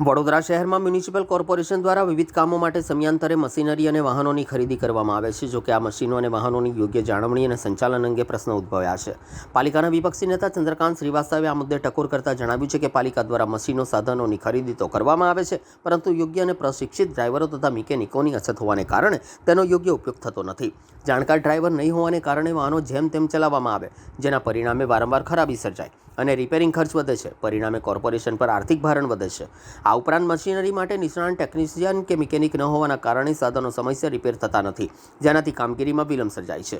વડોદરા શહેરમાં municipal corporation દ્વારા વિવિધ કામો માટે સમયાંતરે મશીનરી અને વાહનોની ખરીદી કરવામાં આવે છે, જોકે આ મશીનો અને વાહનોની યોગ્ય જાળવણી અને સંચાલન અંગે પ્રશ્નો ઉદ્ભવ્યા છે. પાલિકાના વિપક્ષી નેતા ચંદ્રકાંત શ્રીવાસ્તવે આ મુદ્દે ટકોર કરતા જણાવ્યું છે કે પાલિકા દ્વારા મશીનો સાધનોની ખરીદી તો કરવામાં આવે છે, પરંતુ યોગ્ય અને પ્રશિક્ષિત ડ્રાઈવરો તથા મિકેનિકોની અછત હોવાને કારણે તેનો યોગ્ય ઉપયોગ થતો નથી. જાણકાર ડ્રાઈવર નહીં હોવાને કારણે વાહનો જેમ તેમ ચલાવવામાં આવે, જેના પરિણામે વારંવાર ખરાબી સર્જાય અને રિપેરિંગ ખર્ચ વધે છે. પરિણામે કોર્પોરેશન પર આર્થિક ભારણ વધે છે. આ ઉપરાંત મશીનરી માટે નિષ્ણાંત ટેકનિશિયન કે મિકેનિક ન હોવાના કારણે સાધનો સમયસર રિપેર થતા નથી. જેનાથી કામગીરીમાં વિલંબ સર્જાય છે.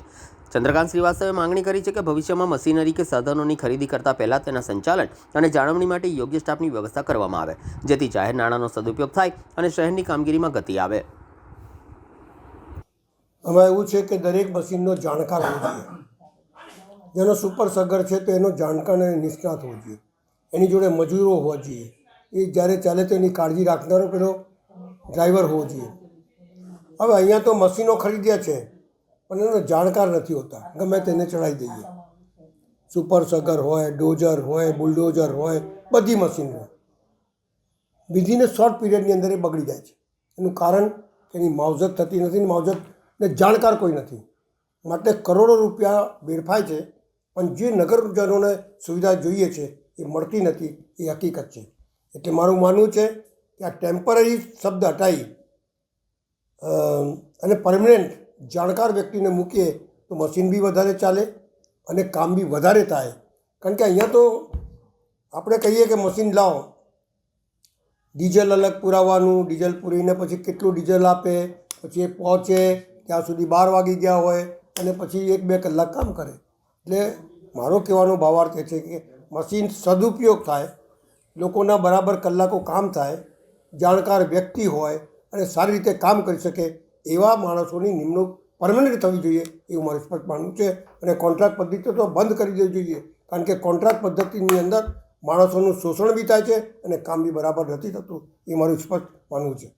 ચંદ્રકાંત શ્રીવાસ્તવે માંગણી કરી છે કે ભવિષ્યમાં મશીનરી કે સાધનોની ખરીદી કરતાં પહેલાં તેના સંચાલન અને જાળવણી માટે યોગ્ય સ્ટાફની વ્યવસ્થા કરવામાં આવે, જેથી જાહેર નાણાંનો સદુપયોગ થાય અને શહેરની કામગીરીમાં ગતિ આવે. આમાં એવું છે કે દરેક મશીનનો જાણકાર હોવો જોઈએ. જેનો સુપર સગર છે તો એનો જાણકાર અને નિષ્ણાત હોવો જોઈએ. એની જોડે મજૂરો હોવા જોઈએ. એ જ્યારે ચાલે તો એની કાળજી રાખનારો પેલો ડ્રાઈવર હોવો જોઈએ. હવે અહીંયા તો મશીનો ખરીદ્યા છે, પણ એનો જાણકાર નથી હોતા. ગમે તેને ચડાવી દઈએ. સુપર સગર હોય, ડોઝર હોય, બુલડોઝર હોય, બધી મશીનો વિધિને શોર્ટ પીરિયડની અંદર એ બગડી જાય છે. એનું કારણ એની માવજત થતી નથી માવજતને જાણકાર કોઈ નથી. માટે કરોડો રૂપિયા વેડફાય છે, પણ જે નગરજનોને સુવિધા જોઈએ છે એ મળતી નથી, એ હકીકત છે. એટલે મારું માનવું છે કે આ ટેમ્પરરી શબ્દ હટાવી અને પરમનન્ટ જાણકાર વ્યક્તિને મૂકીએ તો મશીન બી વધારે ચાલે અને કામ બી વધારે થાય. કારણ કે અહીંયા તો આપણે કહીએ કે મશીન લાવો. ડીઝલ અલગ પુરાવાનું ડીઝલ પૂરીને પછી કેટલું ડીઝલ આપે, પછી એ પહોંચે, ત્યાં સુધી બાર વાગી ગયા હોય અને પછી એક બે કલાક કામ કરે. એટલે મારો કહેવાનો ભાવાર્થ એ છે કે મશીન સદુપયોગ થાય લોકોના બરાબર કલાકો કામ થાય, જાણકાર વ્યક્તિ હોય અને સારી રીતે કામ કરી શકે એવા માણસોની નિમણૂક પરમનન્ટ થવી જોઈએ એવું મારું સ્પષ્ટ માનવું છે. અને કોન્ટ્રાક્ટ પદ્ધતિ તો બંધ કરી દેવી જોઈએ, કારણ કે કોન્ટ્રાક્ટ પદ્ધતિની અંદર માણસોનું શોષણ બી થાય છે અને કામ બી બરાબર નથી થતું એ મારું સ્પષ્ટ માનવું છે.